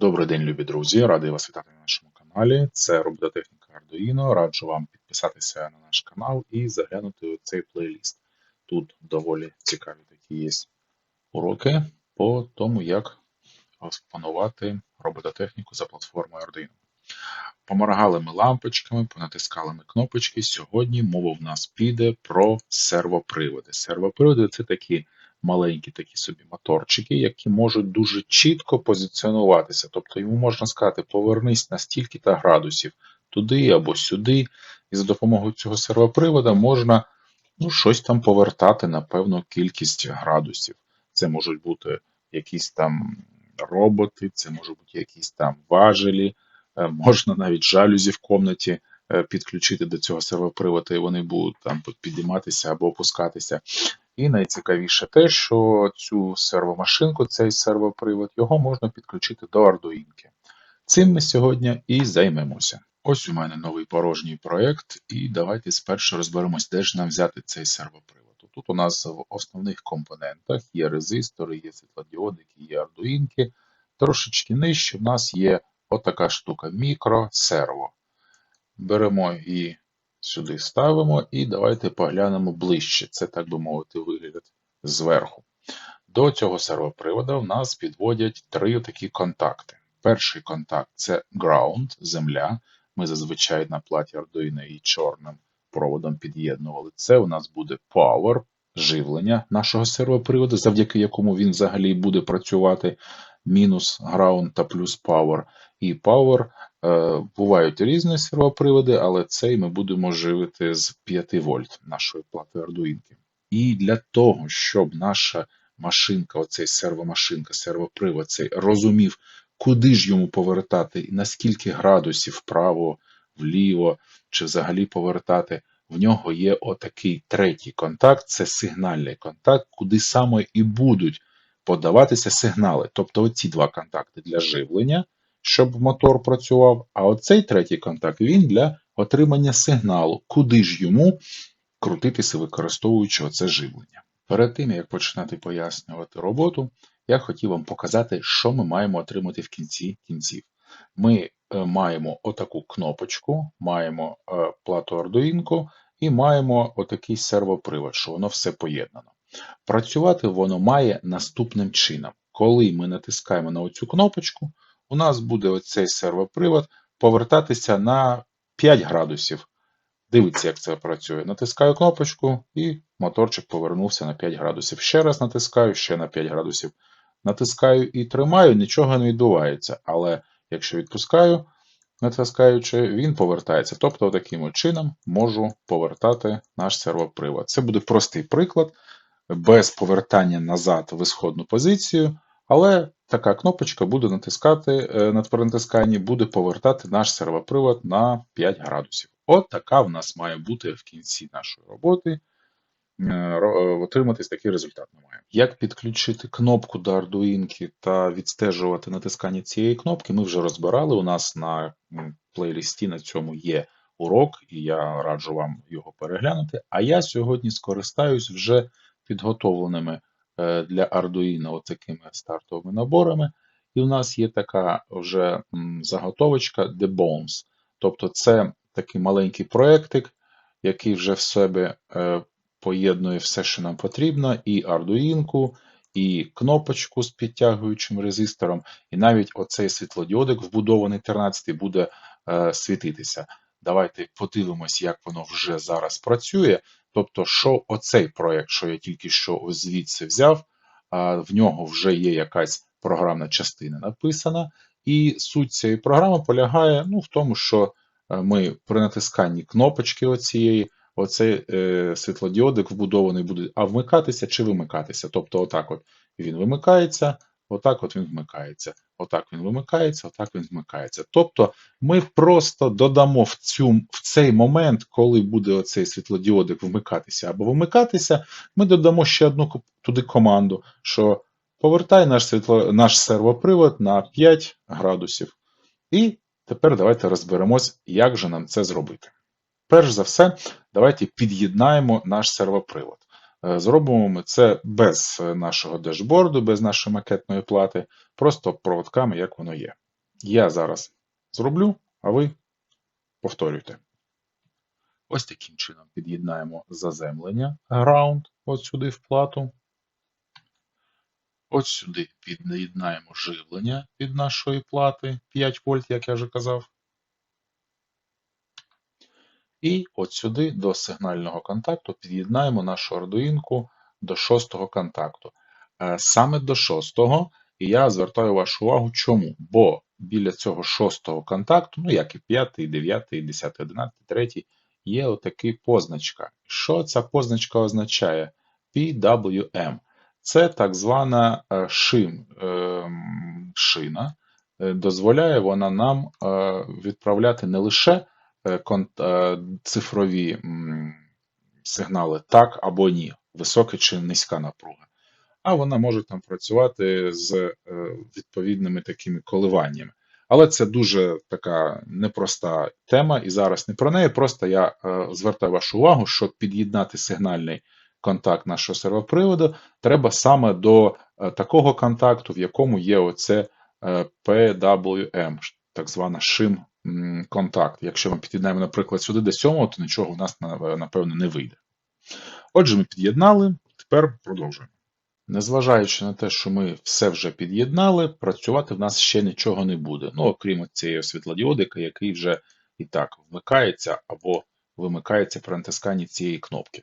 Добрий день, любі друзі! Радий вас вітати на нашому каналі. Це робототехніка Arduino. Раджу вам підписатися на наш канал і заглянути у цей плейліст. Тут доволі цікаві такі є уроки по тому, як опанувати робототехніку за платформою Arduino. Поморгали ми лампочками, понатискали ми кнопочки. Сьогодні мова в нас піде про сервоприводи. Сервоприводи це такі маленькі такі собі моторчики, які можуть дуже чітко позиціонуватися. Тобто йому можна сказати, повернись на стільки та градусів туди або сюди, і за допомогою цього сервопривода можна ну, щось там повертати на певну кількість градусів. Це можуть бути якісь там роботи, це можуть бути якісь там важелі, е, можна навіть жалюзі в комнаті е, підключити до цього сервоприводу, і вони будуть там підійматися або опускатися. І найцікавіше те, що цю сервомашинку, цей сервопривод, його можна підключити до Arduino. Цим ми сьогодні і займемося. Ось у мене новий порожній проєкт, і давайте спершу розберемось, де ж нам взяти цей сервопривод. Тут у нас в основних компонентах є резистори, є світлодіодики, є ардуїнки. Трошечки нижче в нас є отака штука мікро-серво. Беремо і сюди ставимо, і давайте поглянемо ближче. Це, так би мовити, вигляд зверху. До цього сервопривода в нас підводять три такі контакти. Перший контакт це ground, земля. Ми зазвичай на платі Arduino і чорним проводом під'єднували. Це у нас буде power, живлення нашого сервоприводу, завдяки якому він взагалі буде працювати. Мінус ground та плюс power. І power Е, бувають різні сервоприводи, але цей ми будемо живити з 5 вольт нашої плати Arduino. І для того, щоб наша машинка, оцей сервомашинка, сервопривод цей розумів, куди ж йому повертати і наскільки градусів вправо, вліво, чи взагалі повертати, в нього є отакий третій контакт це сигнальний контакт, куди саме і будуть подаватися сигнали. Тобто оці два контакти для живлення щоб мотор працював, а оцей третій контакт він для отримання сигналу, куди ж йому крутитися, використовуючи оце живлення. Перед тим, як починати пояснювати роботу, я хотів вам показати, що ми маємо отримати в кінці кінців. Ми е, маємо отаку кнопочку, маємо е, плату Arduino і маємо отакий сервопривод, що воно все поєднано. Працювати воно має наступним чином. Коли ми натискаємо на оцю кнопочку, у нас буде оцей сервопривод повертатися на 5 градусів. Дивіться, як це працює. Натискаю кнопочку і моторчик повернувся на 5 градусів. Ще раз натискаю, ще на 5 градусів. Натискаю і тримаю, нічого не відбувається. Але якщо відпускаю, натискаючи, він повертається. Тобто, таким чином можу повертати наш сервопривод. Це буде простий приклад, без повертання назад в ісходну позицію. Але така кнопочка буде натискати е, на натисканні, буде повертати наш сервопривод на 5 градусів. От така в нас має бути в кінці нашої роботи. Е, е, отриматись такий результат ми маємо. Як підключити кнопку до Arduino та відстежувати натискання цієї кнопки, ми вже розбирали. У нас на плейлісті на цьому є урок, і я раджу вам його переглянути. А я сьогодні скористаюсь вже підготовленими Е, для Arduino такими стартовими наборами. І у нас є така вже заготовочка The Bones. Тобто це такий маленький проєктик, який вже в себе е, поєднує все, що нам потрібно, і Arduino, і кнопочку з підтягуючим резистором, і навіть оцей світлодіодик, вбудований 13 буде е, світитися. Давайте подивимось, як воно вже зараз працює. Тобто, що оцей проєкт, що я тільки що звідси взяв, в нього вже є якась програмна частина написана, і суть цієї програми полягає ну, в тому, що е, ми при натисканні кнопочки оцієї, оцей е, світлодіодик вбудований буде а вмикатися чи вимикатися. Тобто, отак от він вимикається, отак от він вмикається. Отак він вимикається, отак він вмикається. Тобто ми просто додамо в цю, в цей момент, коли буде оцей світлодіодик вмикатися або вимикатися, ми додамо ще одну туди команду, що повертай наш світло, наш сервопривод на 5 градусів. І тепер давайте розберемось, як же нам це зробити. Перш за все, давайте під'єднаємо наш сервопривод. Е, зробимо ми це без нашого дешборду, без нашої макетної плати, просто проводками, як воно є. Я зараз зроблю, а ви повторюйте. Ось таким чином під'єднаємо заземлення ground от сюди в плату. Ось сюди під'єднаємо живлення від нашої плати 5 вольт, як я вже казав. І от сюди до сигнального контакту під'єднаємо нашу ардуїнку до шостого контакту. Е, Саме до шостого, і я звертаю вашу увагу, чому? Бо біля цього шостого контакту, ну як і п'ятий, дев'ятий, десятий, одинадцятий, третій, є отакий позначка. Що ця позначка означає? PWM. Це так звана е, шим, ем, шина. Е, Дозволяє вона нам відправляти не лише цифрові сигнали так або ні, висока чи низька напруга, а вона може там працювати з е, відповідними такими коливаннями. Але це дуже така непроста тема, і зараз не про неї. Просто я е, звертаю вашу увагу, щоб під'єднати сигнальний контакт нашого сервоприводу, треба саме до е, такого контакту, в якому є оце е, PWM, так звана шим контакт. Якщо ми під'єднаємо, наприклад, сюди до сьомого, то нічого в нас на- напевно не вийде. Отже, ми під'єднали, тепер продовжуємо. Незважаючи на те, що ми все вже під'єднали, працювати в нас ще нічого не буде. Ну, окрім цієї світлодіодика, який вже і так вмикається або вимикається при натисканні цієї кнопки.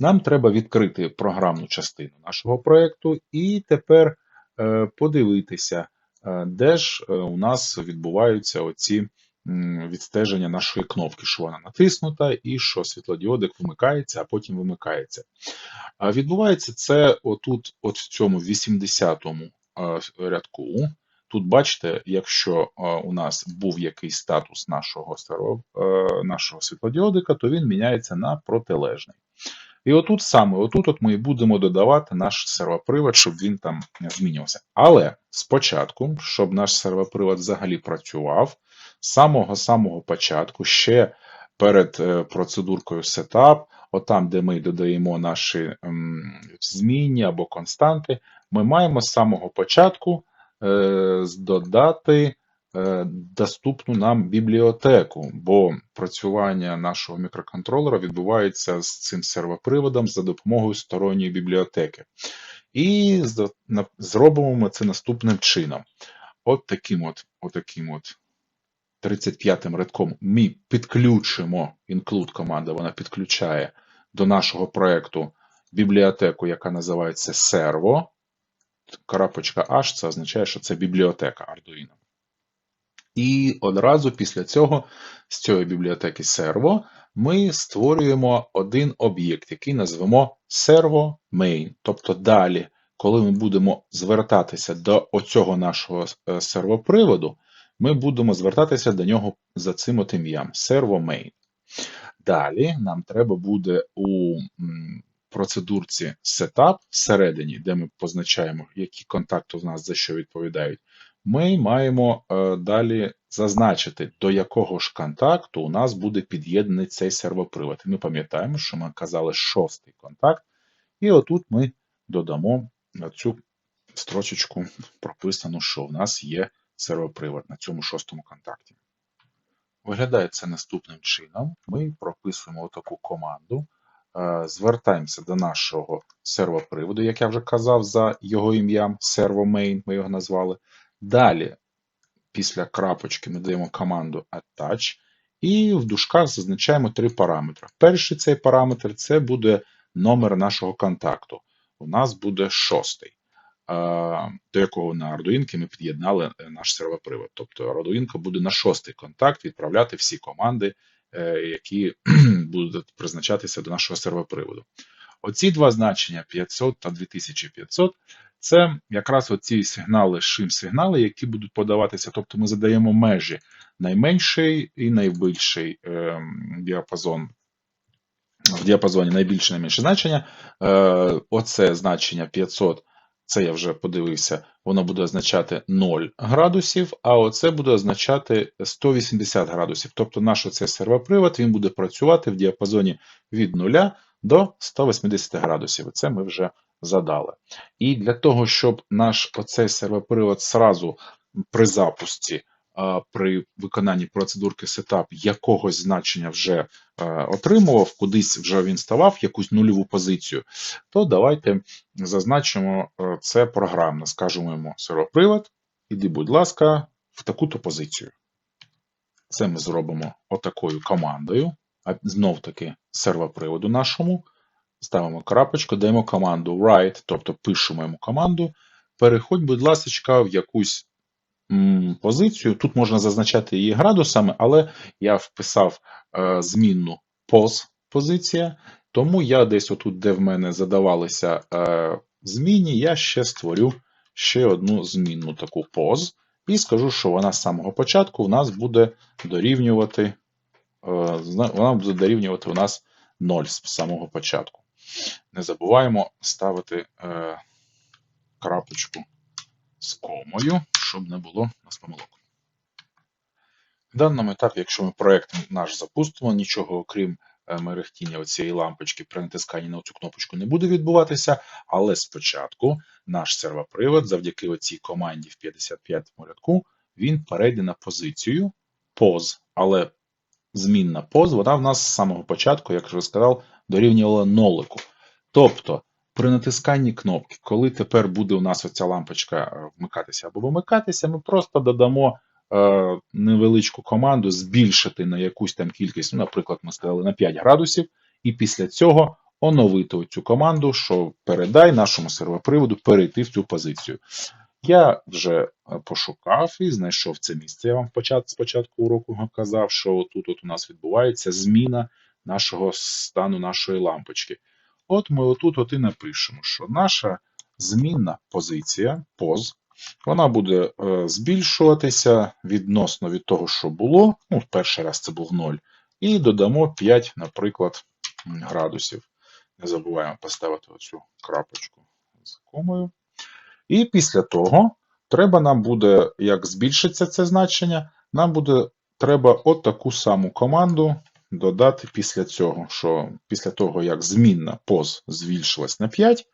Нам треба відкрити програмну частину нашого проєкту і тепер е, подивитися, е, де ж е, у нас відбуваються оці відстеження нашої кнопки, що вона натиснута, і що світлодіодик вимикається, а потім вимикається. Відбувається це отут, от в цьому 80-му е, рядку. Тут бачите, якщо у нас був якийсь статус нашого е, нашого світлодіодика, то він міняється на протилежний. І отут саме, отут от ми і будемо додавати наш сервопривод, щоб він там змінювався. Але спочатку, щоб наш сервопривод взагалі працював, самого-самого початку, ще перед е, процедуркою Setup, отам, де ми додаємо наші ем, змінні або константи, ми маємо з самого початку е, додати е, доступну нам бібліотеку, бо працювання нашого мікроконтролера відбувається з цим сервоприводом за допомогою сторонньої бібліотеки. І зробимо ми це наступним чином. От таким от, от таким от 35-м рядком ми підключимо include команда, вона підключає до нашого проекту бібліотеку, яка називається Servo. Крапочка H це означає, що це бібліотека Arduino. І одразу після цього з цієї бібліотеки Servo ми створюємо один об'єкт, який назвемо Servo Main. Тобто далі, коли ми будемо звертатися до оцього нашого е, сервоприводу, ми будемо звертатися до нього за цим от ім'ям. Servo Далі нам треба буде у процедурці Setup всередині, де ми позначаємо, які контакти у нас за що відповідають, ми маємо е, далі зазначити, до якого ж контакту у нас буде під'єднаний цей сервопривод. Ми пам'ятаємо, що ми казали шостий контакт, і отут ми додамо цю строчечку прописано, що в нас є сервопривод на цьому шостому контакті. Виглядає це наступним чином. Ми прописуємо таку команду, е, звертаємося до нашого сервоприводу, як я вже казав, за його ім'ям servomain, ми його назвали. Далі, після крапочки, ми даємо команду attach, і в дужках зазначаємо три параметри. Перший цей параметр це буде номер нашого контакту. У нас буде шостий, до якого на Arduino ми під'єднали е, наш сервопривод. Тобто Arduino буде на шостий контакт відправляти всі команди, е, які будуть призначатися до нашого сервоприводу. Оці два значення 500 та 2500 це якраз оці сигнали, шим-сигнали, які будуть подаватися. Тобто ми задаємо межі найменший і найбільший ем, діапазон. В діапазоні найбільше найменше значення. Е, оце значення 500, це я вже подивився, воно буде означати 0 градусів, а оце буде означати 180 градусів. Тобто наш оцей сервопривод він буде працювати в діапазоні від 0 до 180 градусів. Це ми вже задали. І для того, щоб наш оцей сервопривод сразу при запусті при виконанні процедурки setup якогось значення вже е, отримував, кудись вже він ставав, якусь нульову позицію, то давайте зазначимо е, це програмно. Скажемо йому сервопривод, іди, будь ласка, в таку-то позицію. Це ми зробимо отакою командою. А знов таки сервоприводу нашому. Ставимо крапочку, даємо команду write, тобто пишемо йому команду. Переходь, будь ласка, в якусь позицію. Тут можна зазначати її градусами, але я вписав е, змінну pos позиція, тому я десь отут, де в мене задавалися е, змінні, я ще створю ще одну змінну таку pos. І скажу, що вона з самого початку в нас буде дорівнювати, е, вона буде дорівнювати у нас 0 з самого початку. Не забуваємо ставити крапочку з комою, щоб не було нас помилок. В даному етапі, якщо ми проект наш запустимо, нічого окрім е, мерехтіння оцієї лампочки при натисканні на цю кнопочку не буде відбуватися, але спочатку наш сервопривод завдяки оцій команді в 55 рядку він перейде на позицію POS, але змінна POS, вона в нас з самого початку, як вже сказав, дорівнювала нолику. Тобто, при натисканні кнопки, коли тепер буде у нас оця лампочка е, вмикатися або вимикатися, ми просто додамо е, невеличку команду збільшити на якусь там кількість, ну, наприклад, ми сказали на 5 градусів, і після цього оновити цю команду, що передай нашому сервоприводу перейти в цю позицію. Я вже е, пошукав і знайшов це місце. Я вам спочатку уроку казав, що тут у нас відбувається зміна нашого стану нашої лампочки. От ми отут от і напишемо, що наша змінна позиція поз, вона буде е, збільшуватися відносно від того, що було. Ну, перший раз це був 0. І додамо 5, наприклад, градусів. Не забуваємо поставити оцю крапочку з комою. І після того треба нам буде, як збільшиться це значення, нам буде треба от таку саму команду додати після цього, що після того, як змінна поз збільшилась на 5,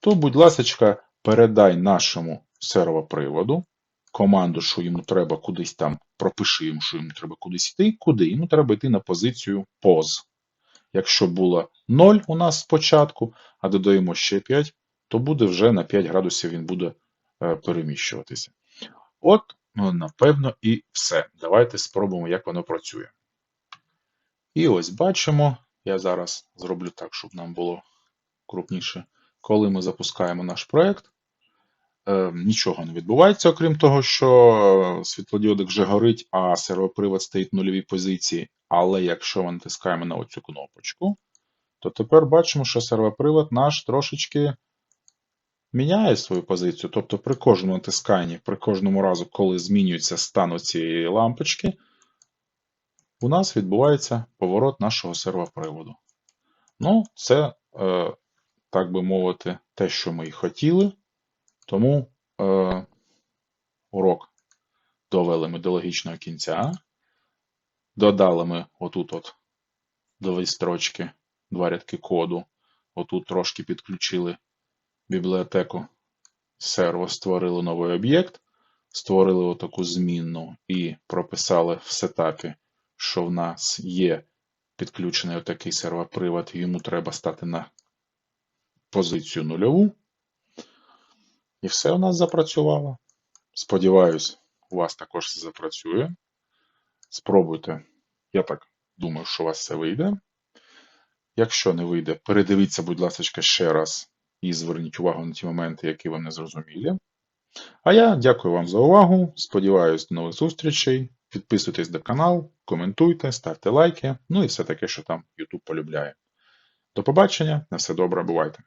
то, будь ласка, передай нашому сервоприводу команду, що йому треба кудись там, пропиши йому, що йому треба кудись йти, куди йому треба йти на позицію поз. Якщо було 0 у нас спочатку, а додаємо ще 5, то буде вже на 5 градусів він буде е, переміщуватися. От, ну, напевно, і все. Давайте спробуємо, як воно працює. І ось бачимо, я зараз зроблю так, щоб нам було крупніше. Коли ми запускаємо наш проект, е, нічого не відбувається, окрім того, що світлодіодик вже горить, а сервопривод стоїть в нульовій позиції. Але якщо ми натискаємо на оцю кнопочку, то тепер бачимо, що сервопривод наш трошечки міняє свою позицію. Тобто при кожному натисканні, при кожному разу, коли змінюється стан цієї лампочки, у нас відбувається поворот нашого сервоприводу. Ну, це, е, так би мовити, те, що ми і хотіли. Тому е, урок довели ми до логічного кінця. Додали ми отут от дві строчки, два рядки коду. Отут трошки підключили бібліотеку серво, створили новий об'єкт, створили отаку змінну і прописали в сетапі, що в нас є підключений отакий сервопривод, йому треба стати на позицію нульову. І все у нас запрацювало. Сподіваюсь, у вас також це запрацює. Спробуйте. Я так думаю, що у вас все вийде. Якщо не вийде, передивіться, будь ласка, ще раз і зверніть увагу на ті моменти, які вам не зрозумілі. А я дякую вам за увагу. Сподіваюсь, до нових зустрічей. Підписуйтесь до каналу, коментуйте, ставте лайки, ну і все таке, що там YouTube полюбляє. До побачення, на все добре, бувайте!